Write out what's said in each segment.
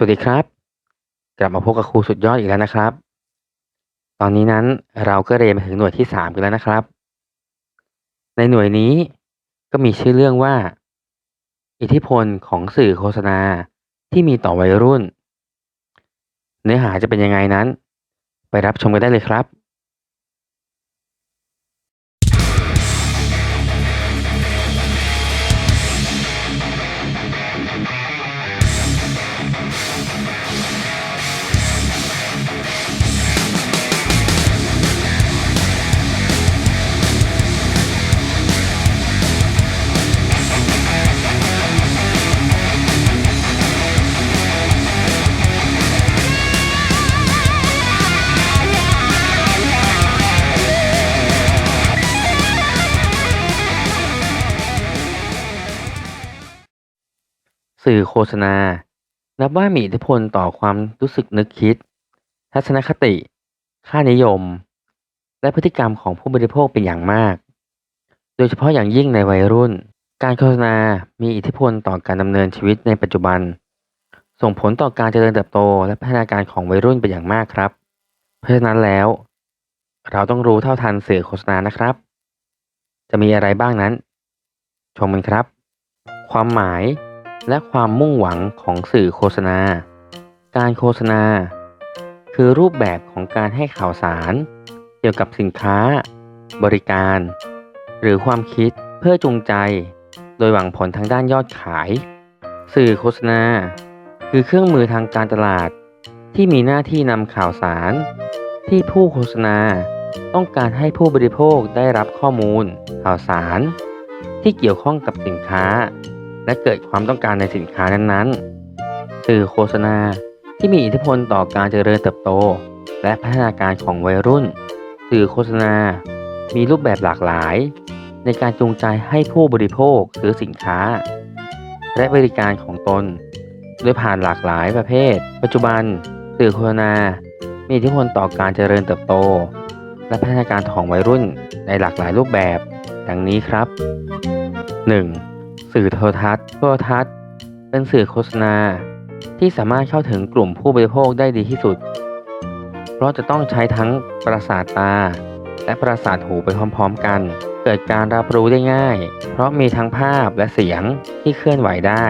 สวัสดีครับ กลับมาพบกับครูสุดยอดอีกแล้วนะครับ ตอนนี้นั้นเราก็เรียนมาถึงหน่วยที่สามกันแล้วนะครับ ในหน่วยนี้ก็มีชื่อเรื่องว่า อิทธิพลของสื่อโฆษณาที่มีต่อวัยรุ่น เนื้อหาจะเป็นยังไงนั้น ไปรับชมกันได้เลยครับ สื่อโฆษณา นับว่ามีอิทธิพลต่อความรู้สึกนึกคิด ทัศนคติ ค่านิยม และพฤติกรรมของผู้บริโภคเป็นอย่างมาก โดยเฉพาะอย่างยิ่งในวัยรุ่น การโฆษณา มีอิทธิพลต่อการดำเนินชีวิตในปัจจุบัน ส่งผลต่อการเจริญเติบโต และพัฒนาการของวัยรุ่นเป็นอย่างมากครับ เพราะฉะนั้นแล้ว เราต้องรู้เท่าทันสื่อโฆษณานะครับ จะมีอะไรบ้างนั้น ชมกันครับ ความหมาย และความมุ่งหวังของสื่อโฆษณา การโฆษณา คือรูปแบบของการให้ข่าวสาร เกี่ยวกับสินค้า บริการ หรือความคิดเพื่อจูงใจ โดยหวังผลทางด้านยอดขาย สื่อโฆษณา คือเครื่องมือทางการตลาด ที่มีหน้าที่นำข่าวสาร ที่ผู้โฆษณา ต้องการให้ผู้บริโภคได้รับข้อมูล ข่าวสาร ที่เกี่ยวข้องกับสินค้า และเกิดความต้องการในสินค้านั้นๆ สื่อโฆษณาที่มีอิทธิพลต่อการเจริญเติบโต และพัฒนาการของวัยรุ่น สื่อโฆษณา มีรูปแบบหลากหลาย ในการจูงใจให้ผู้บริโภคซื้อสินค้า และบริการของตน โดยผ่านหลากหลายประเภท ปัจจุบัน สื่อโฆษณา มีอิทธิพลต่อการเจริญเติบโต และพัฒนาการของวัยรุ่นในหลากหลายรูปแบบ ดังนี้ครับ 1. สื่อโทรทัศน์โทรทัศน์ เป็นสื่อโฆษณา ที่สามารถเข้าถึงกลุ่มผู้บริโภคได้ดีที่สุด เพราะจะต้องใช้ทั้งประสาทตา และประสาทหูไปพร้อมๆกัน เกิดการรับรู้ได้ง่าย เพราะมีทั้งภาพและเสียงที่เคลื่อนไหวได้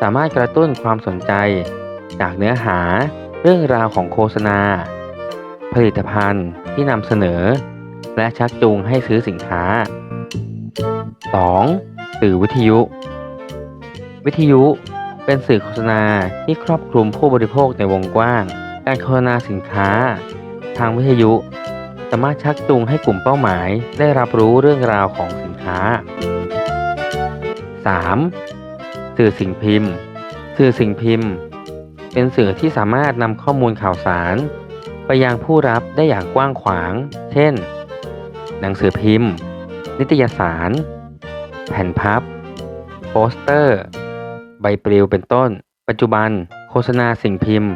สามารถกระตุ้นความสนใจ จากเนื้อหาเรื่องราวของโฆษณา ผลิตภัณฑ์ที่นำเสนอ และชักจูงให้ซื้อสินค้า 2. สื่อวิทยุ วิทยุเป็นสื่อโฆษณาที่ครอบคลุมผู้บริโภคในวงกว้าง การโฆษณาสินค้า ทางวิทยุ สามารถชักจูงให้กลุ่มเป้าหมาย ได้รับรู้เรื่องราวของสินค้า 3. สื่อสิ่งพิมพ์ สื่อสิ่งพิมพ์ เป็นสื่อที่สามารถนำข้อมูลข่าวสาร ไปยังผู้รับได้อย่างกว้างขวาง เช่น หนังสือพิมพ์ นิตยสาร แผ่นพับ โปสเตอร์ ใบปลิวเป็นต้น ปัจจุบัน โฆษณาสิ่งพิมพ์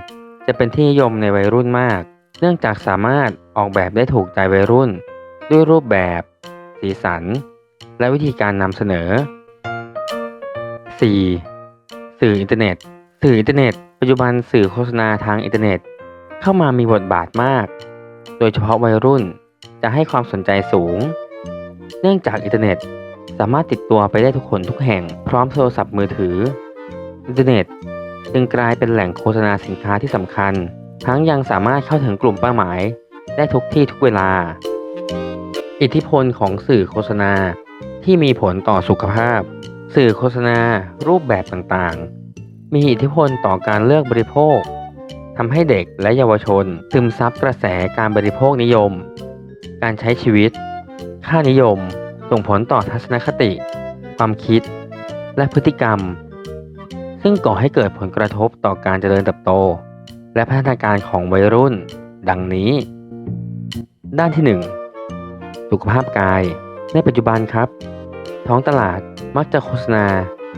จะเป็นที่นิยมในวัยรุ่นมาก เนื่องจากสามารถออกแบบได้ถูกใจวัยรุ่น ด้วยรูปแบบ สีสัน และวิธีการนำเสนอ 4. สื่ออินเทอร์เน็ต สื่ออินเทอร์เน็ต ปัจจุบันสื่อโฆษณาทางอินเทอร์เน็ต เข้ามามีบทบาทมาก โดยเฉพาะวัยรุ่นจะให้ความสนใจสูง เนื่องจากอินเทอร์เน็ต สามารถติดตัวไปได้ทุกคนทุกแห่งพร้อมโทรศัพท์มือถือ อินเทอร์เน็ต จึงกลายเป็นแหล่งโฆษณาสินค้าที่สำคัญ ทั้งยังสามารถเข้าถึงกลุ่มเป้าหมาย ได้ทุกที่ทุกเวลา อิทธิพลของสื่อโฆษณาที่มีผลต่อสุขภาพ สื่อโฆษณารูปแบบต่างๆ มีอิทธิพลต่อการเลือกบริโภคทำให้เด็กและเยาวชนซึมซับกระแสการบริโภคนิยม การใช้ชีวิต ค่านิยม ส่งผลต่อทัศนคติ ความคิด และพฤติกรรม ซึ่งก่อให้เกิดผลกระทบต่อการเจริญเติบโต และพัฒนาการของวัยรุ่น ดังนี้ ด้านที่ 1 สุขภาพกาย ในปัจจุบันครับ ท้องตลาดมักจะโฆษณา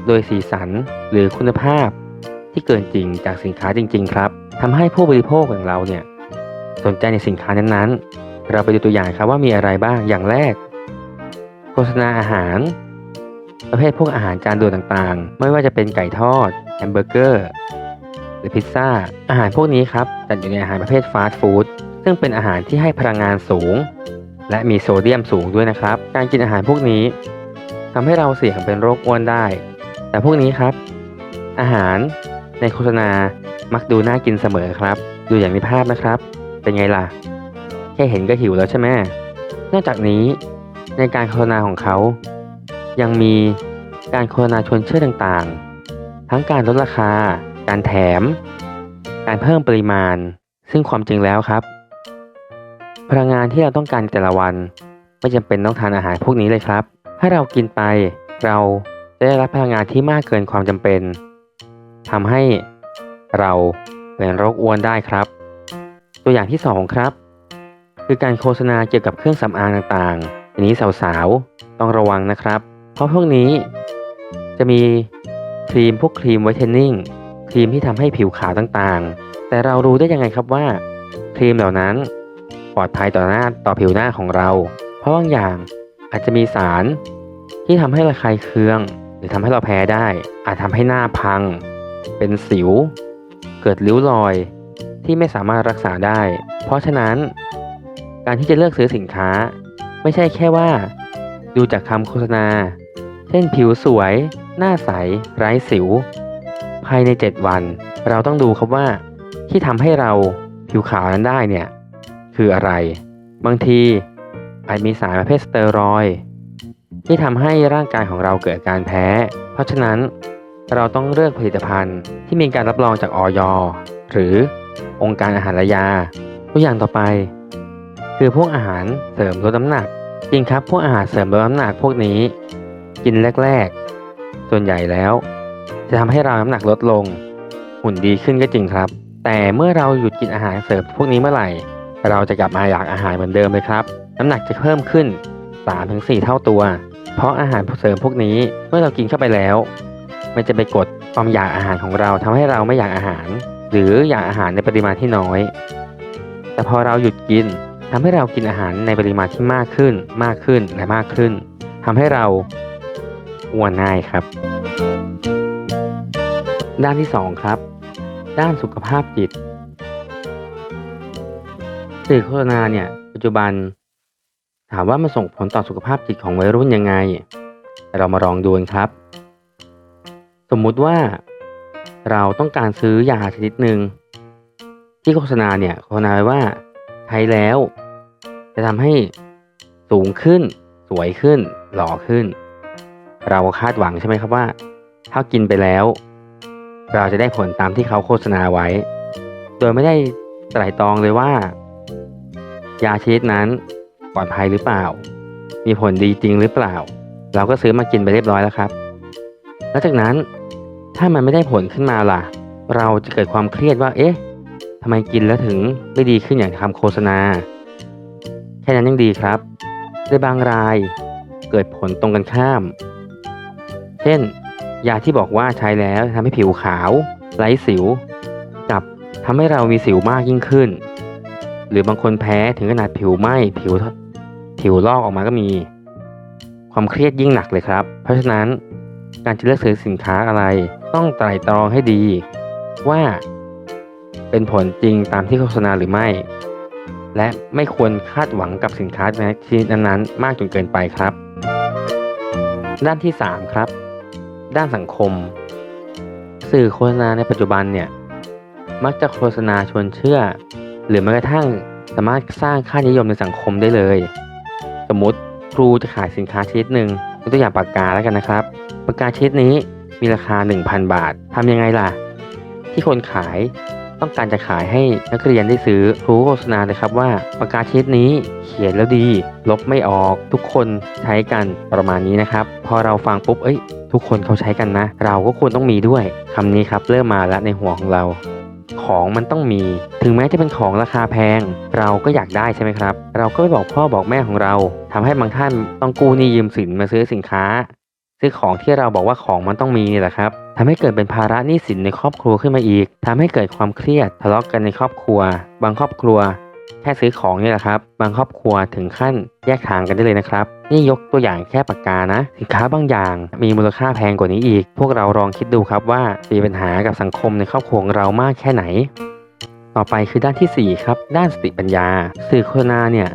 โดยสีสันหรือคุณภาพ ที่เกินจริงจากสินค้าจริง ๆ ครับทำให้ผู้บริโภคอย่างเราเนี่ยสนใจในสินค้านั้นๆ เราไปดูตัวอย่างครับว่ามีอะไรบ้างอย่างแรก โฆษณาอาหาร ประเภทพวกอาหารจานด่วนต่างๆ ไม่ว่าจะเป็นไก่ทอดแฮมเบอร์เกอร์หรือพิซซ่า อาหารพวกนี้ครับจัดอยู่ในอาหารประเภทฟาสต์ฟู้ดซึ่งเป็นอาหารที่ให้พลังงานสูง และมีโซเดียมสูงด้วยนะครับ การกินอาหารพวกนี้ทำให้เราเสี่ยงเป็นโรคอ้วนได้ แต่พวกนี้ครับ อาหารในโฆษณามักดูน่ากินเสมอครับ ดูอย่างในภาพนะครับ เป็นไงล่ะ แค่เห็นก็หิวแล้วใช่ไหมนอกจากนี้ ในการโฆษณาของเขา ยังมีการโฆษณาชวนเชื่อต่างๆ ทั้งการลดราคา การแถม การเพิ่มปริมาณ ซึ่งความจริงแล้วครับ พลังงานที่เราต้องการแต่ละวัน ไม่จำเป็นต้องทานอาหารพวกนี้เลยครับ ถ้าเรากินไปเราจะได้รับพลังงานที่มากเกินความจำเป็นทำให้เราเป็นโรคอ้วนได้ครับ ตัวอย่างที่สองครับ คือการโฆษณาเกี่ยวกับเครื่องสำอางต่างๆ อันนี้สาวๆต้องระวังนะครับ เพราะพวกนี้จะมีครีมพวกครีมไวท์เทนนิ่งครีมที่ทำให้ผิวขาวต่างๆ แต่เรารู้ได้ยังไงครับว่า ครีมเหล่านั้นปลอดภัยต่อหน้าต่อผิวหน้าของเรา เพราะบางอย่างอาจจะมีสาร ที่ทำให้ระคายเคือง หรือทำให้เราแพ้ได้ อาจทำให้หน้าพัง เป็นสิว เกิดริ้วรอยที่ไม่สามารถรักษาได้ เพราะฉะนั้น การที่จะเลือกซื้อสินค้า ไม่ใช่แค่ว่า ดูจากคำโฆษณา เช่นผิวสวย หน้าใส ไร้สิว ภายใน 7 วัน เราต้องดูครับว่า ที่ทำให้เราผิวขาวนั้นได้เนี่ย คืออะไร บางทีอาจมีสารประเภทสเตียรอยที่ทำให้ร่างกายของเราเกิดการแพ้ เพราะฉะนั้นเราต้องเลือกผลิตภัณฑ์ที่มีการรับรองจากออยหรือองค์การอาหารและยา ตัวอย่างต่อไป คือพวกอาหารเสริมลดน้ำหนักจริงครับพวกอาหารเสริมลดน้ำหนักพวกนี้ กินแรกๆ ส่วนใหญ่แล้ว จะทำให้เราน้ำหนักลดลง หุ่นดีขึ้นก็จริงครับ แต่เมื่อเราหยุดกินอาหารเสริมพวกนี้เมื่อไหร่ เราจะกลับมาอยากอาหารเหมือนเดิมเลยครับ น้ำหนักจะเพิ่มขึ้น 3-4 เท่าตัว เพราะอาหารเสริมพวกนี้เมื่อเรากินเข้าไปแล้ว มันจะไปกดความอยากอาหารของเราทำให้เราไม่อยากอาหาร หรืออยากอาหารในปริมาณที่น้อย แต่พอเราหยุดกิน ทำให้เรากินอาหารในปริมาณที่มากขึ้น มากขึ้นและมากขึ้นทำให้เราอ้วนง่ายครับ ด้านที่สองครับ ด้านสุขภาพจิตสื่อโฆษณาเนี่ยปัจจุบัน ถามว่ามันส่งผลต่อสุขภาพจิตของวัยรุ่นยังไง เรามาลองดูกันครับ สมมุติว่าเราต้องการซื้อยาชนิดหนึ่งที่โฆษณาเนี่ยโฆษณาไว้ว่าใช้แล้ว จะทำให้สูงขึ้น สวยขึ้น หล่อขึ้น เราคาดหวังใช่ไหมครับว่า ถ้ากินไปแล้ว เราจะได้ผลตามที่เขาโฆษณาไว้ โดยไม่ได้ไตร่ตรองเลยว่า ยาชนิดนั้นปลอดภัยหรือเปล่า มีผลดีจริงหรือเปล่า เราก็ซื้อมากินไปเรียบร้อยแล้วครับ แล้วจากนั้นถ้ามันไม่ได้ผลขึ้นมาล่ะ เราจะเกิดความเครียดว่า เอ๊ะทำไมกินแล้วถึงไม่ดีขึ้นอย่างคำโฆษณา แค่นั้นยังดีครับ ในบางรายเกิดผลตรงกันข้าม เช่น ยาที่บอกว่าใช้แล้วทำให้ผิวขาว ไร้สิวกลับทำให้เรามีสิวมากยิ่งขึ้น หรือบางคนแพ้ถึงขนาดผิวไหม้ผิวผิวลอกออกมาก็มี ความเครียดยิ่งหนักเลยครับ เพราะฉะนั้นการจะเลือกซื้อสินค้าอะไรต้องไตร่ตรองให้ดี ว่าเป็นผลจริงตามที่โฆษณาหรือไม่ และไม่ควรคาดหวังกับสินค้าในชนิดนั้นๆมากจนเกินไปครับ ด้านที่ 3 ครับ ด้านสังคม สื่อโฆษณาในปัจจุบันเนี่ยมักจะโฆษณาชวนเชื่อ หรือแม้กระทั่งสามารถสร้างค่านิยมในสังคมได้เลย สมมติครูจะขายสินค้าชนิดหนึ่งยกตัวอย่างปากกาแล้วกันนะครับ ปากกาชนิดนี้มีราคา 1,000 บาททำยังไงล่ะ ที่คนขาย ต้องการจะขายให้นักเรียนได้ซื้อครูโฆษณาเลยครับว่าปากกาชนิดนี้เขียนแล้วดี ลบไม่ออกทุกคนใช้กันประมาณนี้นะครับ พอเราฟังปุ๊บเอ้ย ทุกคนเขาใช้กันนะ เราก็ควรต้องมีด้วยคำนี้ครับเริ่มมาแล้วในหัวของเราของมันต้องมี ถึงแม้จะเป็นของราคาแพง เราก็อยากได้ใช่ไหมครับ เราก็ไปบอกพ่อบอกแม่ของเราทำให้บางท่านต้องกู้หนี้ยืมสินมาซื้อสินค้า ซื้อของที่เราบอกว่าของมันต้องมีนี่แหละครับ ทำให้เกิดเป็นภาระหนี้สินในครอบครัวขึ้นมาอีกทำให้เกิดความเครียดทะเลาะกกันในครอบครัว บางครอบครัว แค่ซื้อของนี่แหละครับ บางครอบครัวถึงขั้นแยกทางกันได้เลยนะครับ นี่ยกตัวอย่างแค่ปากกานะ สินค้าบางอย่างมีมูลค่าแพงกว่านี้อีก พวกเราลองคิดดูครับว่ามีปัญหากับสังคมในครอบครัวเรามากแค่ไหน ต่อไปคือด้านที่ 4 ครับ ด้านสติปัญญา สื่อโฆษณาเนี่ย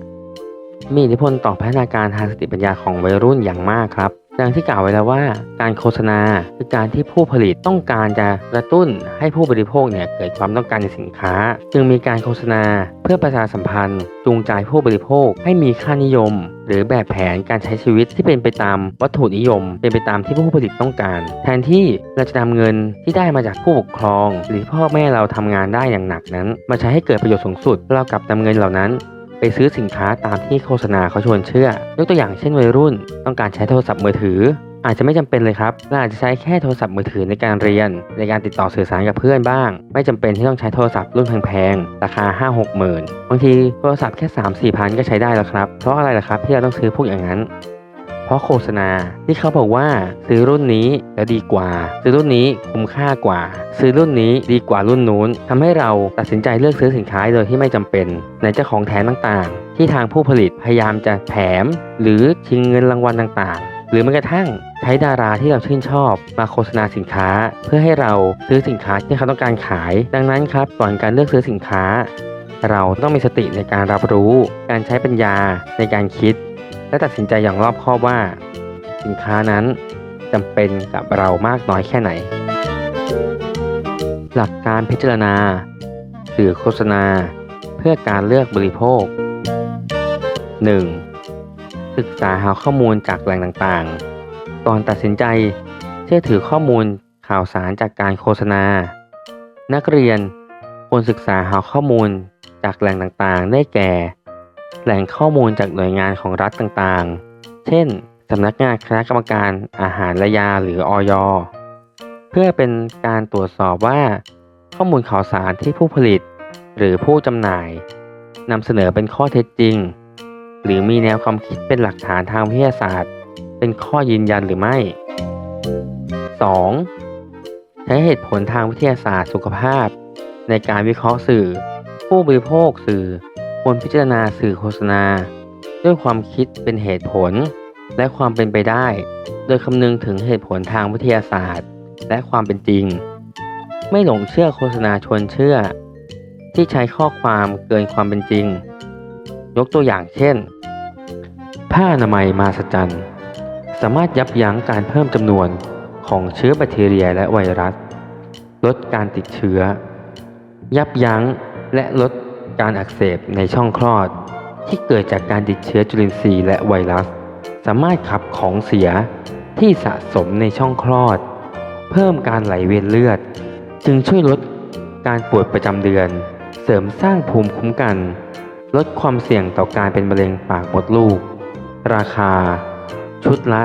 มีอิทธิพลต่อพัฒนาการทางสติปัญญาของวัยรุ่นอย่างมากครับ ดังที่กล่าวไว้แล้วว่า การโฆษณาคือการที่ผู้ผลิตต้องการจะกระตุ้นให้ผู้บริโภคเนี่ยเกิดความต้องการในสินค้า จึงมีการโฆษณาเพื่อประชาสัมพันธ์ จูงใจผู้บริโภคให้มีค่านิยม หรือแบบแผนการใช้ชีวิตที่เป็นไปตามวัตถุนิยม เป็นไปตามที่ผู้ผลิตต้องการ แทนที่เราจะนำเงินที่ได้มาจากผู้ปกครอง หรือพ่อแม่เราทำงานได้อย่างหนักนั้น มาใช้ให้เกิดประโยชน์สูงสุด เรากลับนำเงินเหล่านั้น ไปซื้อสินค้าตามที่โฆษณาเขาชวนเชื่อ ยกตัวอย่างเช่นวัยรุ่น ต้องการใช้โทรศัพท์มือถือ อาจจะไม่จำเป็นเลยครับเราอาจจะใช้แค่โทรศัพท์มือถือในการเรียน ในการติดต่อสื่อสารกับเพื่อนบ้าง ไม่จำเป็นที่ต้องใช้โทรศัพท์รุ่นแพงๆ ราคา 5 6 หมื่นบางทีโทรศัพท์แค่ 3 4 พันก็ใช้ได้แล้วครับ เพราะอะไรล่ะครับที่เราต้องซื้อพวกอย่างนั้น เพราะโฆษณาที่เขาบอกว่าซื้อรุ่นนี้แล้วดีกว่า ซื้อรุ่นนี้คุ้มค่ากว่า ซื้อรุ่นนี้ดีกว่ารุ่นนู้นทำให้เราตัดสินใจเลือกซื้อสินค้าโดยที่ไม่จำเป็นในเจ้าของแถมต่างๆ ที่ทางผู้ผลิตพยายามจะแถม หรือชิงเงินรางวัลต่างๆ หรือแม้กระทั่งใช้ดาราที่เราชื่นชอบมาโฆษณาสินค้า เพื่อให้เราซื้อสินค้าที่เขาต้องการขาย ดังนั้นครับก่อนการเลือกซื้อสินค้า เราต้องมีสติในการรับรู้ การใช้ปัญญาในการคิด และตัดสินใจอย่างรอบคอบว่า สินค้านั้นจำเป็นกับเรามากน้อยแค่ไหน หลักการพิจารณาสื่อโฆษณา เพื่อการเลือกบริโภค 1. ศึกษาหาข้อมูลจากแหล่งต่างๆ ก่อนตัดสินใจเชื่อถือข้อมูลข่าวสารจากการโฆษณา นักเรียนควรศึกษาหาข้อมูลจากแหล่งต่างๆ ได้แก่ แหล่งข้อมูลจากหน่วยงานของรัฐต่างๆ เช่นสำนักงานคณะกรรมการอาหารและยาหรืออย เพื่อเป็นการตรวจสอบว่า ข้อมูลข่าวสารที่ผู้ผลิต หรือผู้จำหน่ายนำเสนอเป็นข้อเท็จจริง หรือมีแนวความคิดเป็นหลักฐานทางวิทยาศาสตร์ เป็นข้อยืนยันหรือไม่ 2. ใช้เหตุผลทางวิทยาศาสตร์สุขภาพ ในการวิเคราะห์สื่อ ผู้บริโภคสื่อ ควรพิจารณาสื่อโฆษณา ด้วยความคิดเป็นเหตุผล และความเป็นไปได้ โดยคำนึงถึงเหตุผลทางวิทยาศาสตร์ และความเป็นจริง ไม่หลงเชื่อโฆษณาชวนเชื่อ ที่ใช้ข้อความเกินความเป็นจริง ยกตัวอย่างเช่น ผ้าอนามัยมาสจันสามารถยับยั้งการเพิ่มจำนวนของเชื้อแบคทีเรียและไวรัส ลดการติดเชื้อ ยับยั้งและลด การอักเสบในช่องคลอด ที่เกิดจากการติดเชื้อจุลินทรีย์และไวรัส สามารถขับของเสียที่สะสมในช่องคลอด เพิ่มการไหลเวียนเลือด จึงช่วยลดการปวดประจำเดือน เสริมสร้างภูมิคุ้มกัน ลดความเสี่ยงต่อการเป็นมะเร็งปากมดลูก ราคา ชุดละ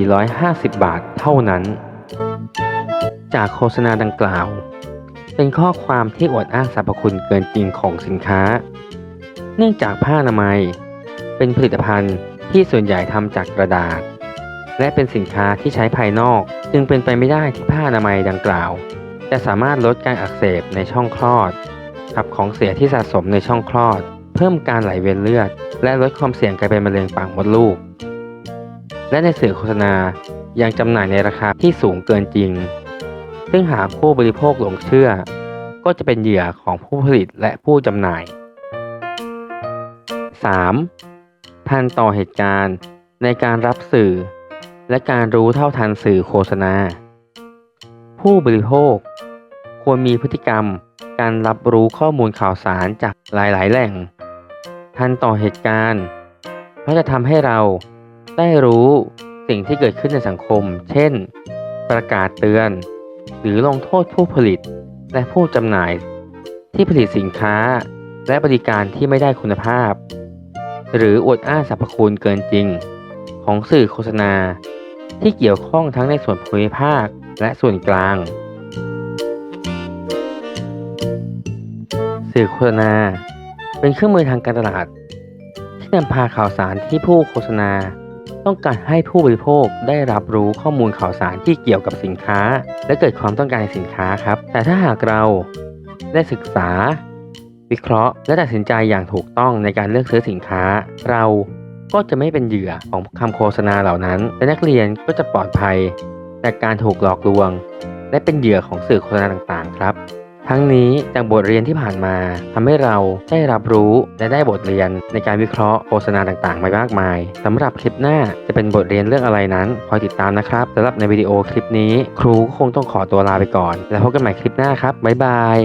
450 บาทเท่านั้น จากโฆษณาดังกล่าว เป็นข้อความที่อวดอ้างสรรพคุณเกินจริงของสินค้า เนื่องจากผ้าอนามัย เป็นผลิตภัณฑ์ที่ส่วนใหญ่ทำจากกระดาษ และเป็นสินค้าที่ใช้ภายนอก จึงเป็นไปไม่ได้ที่ผ้าอนามัยดังกล่าว จะสามารถลดการอักเสบในช่องคลอดขับของเสียที่สะสมในช่องคลอด เพิ่มการไหลเวียนเลือด และลดความเสี่ยงการเป็นมะเร็งปากมดลูก และในสื่อโฆษณายังจำหน่ายในราคาที่สูงเกินจริง ซึ่งหากผู้บริโภคหลงเชื่อ ก็จะเป็นเหยื่อของผู้ผลิตและผู้จำหน่าย 3. ทันต่อเหตุการณ์ในการรับสื่อ และการรู้เท่าทันสื่อโฆษณา ผู้บริโภค ควรมีพฤติกรรมการรับรู้ข้อมูลข่าวสารจากหลาย ๆ แหล่ง ทันต่อเหตุการณ์เพราะจะทำให้เราได้รู้สิ่งที่เกิดขึ้นในสังคม เช่น ประกาศเตือน หรือลงโทษผู้ผลิตและผู้จำหน่าย ที่ผลิตสินค้าและบริการที่ไม่ได้คุณภาพ หรืออวดอ้างสรรพคุณเกินจริง ของสื่อโฆษณา ที่เกี่ยวข้องทั้งในส่วนภูมิภาคและส่วนกลาง สื่อโฆษณา เป็นเครื่องมือทางการตลาด ที่นำพาข่าวสารที่ผู้โฆษณา ต้องการให้ผู้บริโภคได้รับรู้ข้อมูลข่าวสารที่เกี่ยวกับสินค้า และเกิดความต้องการในสินค้าครับ แต่ถ้าหากเราได้ศึกษาววิเคราะห์ และตัดสินใจอย่างถูกต้องในการเลือกซื้อสินค้า เราก็จะไม่เป็นเหยื่อของคำโฆษณาเหล่านั้น และนักเรียนก็จะปลอดภัยจากการถูกหลอกลวง และเป็นเหยื่อของสื่อโฆษณาต่างๆ ครับ ทั้งนี้จากบทเรียนที่ผ่านมาทำให้เราได้รับรู้และได้บทเรียนในการวิเคราะห์โฆษณาต่างๆมามากมายสำหรับคลิปหน้าจะเป็นบทเรียนเรื่องอะไรนั้นคอยติดตามนะครับสำหรับในวิดีโอคลิปนี้ ครูก็คงต้องขอตัวลาไปก่อน แล้วพบกันใหม่คลิปหน้าครับบ๊ายบาย